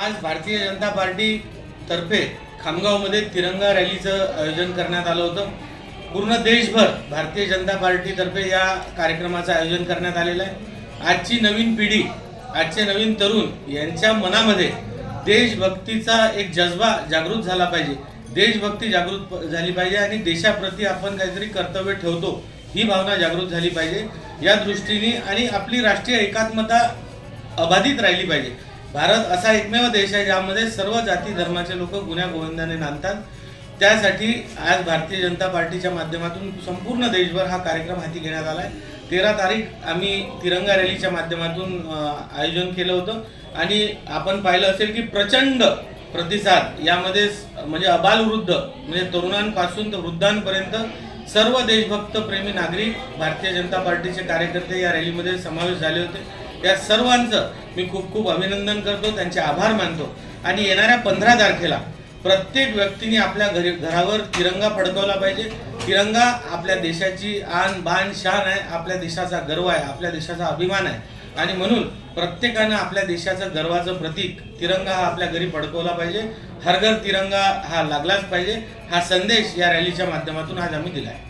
आज भारतीय जनता पार्टी तर्फे खामगावमध्ये तिरंगा रॅलीचं आयोजन करण्यात आलं होतं. पूर्ण देशभर भारतीय जनता पार्टीतर्फे या कार्यक्रमाचं आयोजन करण्यात आलेलं आहे. आजची नवीन पिढी आजचे नवीन तरुण यांच्या मनामध्ये देशभक्तीचा एक जज्बा जागृत झाला पाहिजे. देशभक्ती जागृत प- झाली पाहिजे आणि देशाप्रती आपण काहीतरी कर्तव्य ठेवतो ही भावना जागृत झाली पाहिजे. या दृष्टीने आणि आपली राष्ट्रीय एकात्मता अबाधित राहिली पाहिजे. भारत असा एकमेव देश आहे ज्यामध्ये सर्व जाती धर्माचे लोक गुन्ह्या गोविंदाने नांदतात. त्यासाठी आज भारतीय जनता पार्टीच्या माध्यमातून संपूर्ण देशभर हा कार्यक्रम हाती घेण्यात आला आहे तेरा तारीख आम्ही तिरंगा रॅलीच्या माध्यमातून आयोजन केलं होतं. आणि आपण पाहिलं असेल की प्रचंड प्रतिसाद यामध्ये म्हणजे अबालवृद्ध म्हणजे तरुणांपासून तर वृद्धांपर्यंत सर्व देशभक्त प्रेमी नागरिक भारतीय जनता पार्टीचे कार्यकर्ते या रॅलीमध्ये समावेश झाले होते. त्या सर्वांचं मी खूप खूप अभिनंदन करतो त्यांचे आभार मानतो. आणि येणाऱ्या पंधरा तारखेला प्रत्येक व्यक्तीने आपल्या घरी घरावर तिरंगा फडकवला पाहिजे. तिरंगा आपल्या देशाची आन बान शान आहे आपल्या देशाचा गर्व आहे आपल्या देशाचा अभिमान आहे. आणि म्हणून प्रत्येकानं आपल्या देशाचं गर्वाचं प्रतीक तिरंगा हा आपल्या घरी फडकवला पाहिजे. हर घर तिरंगा हा लागलाच पाहिजे. हा संदेश या रॅलीच्या माध्यमातून आज आम्ही दिला आहे.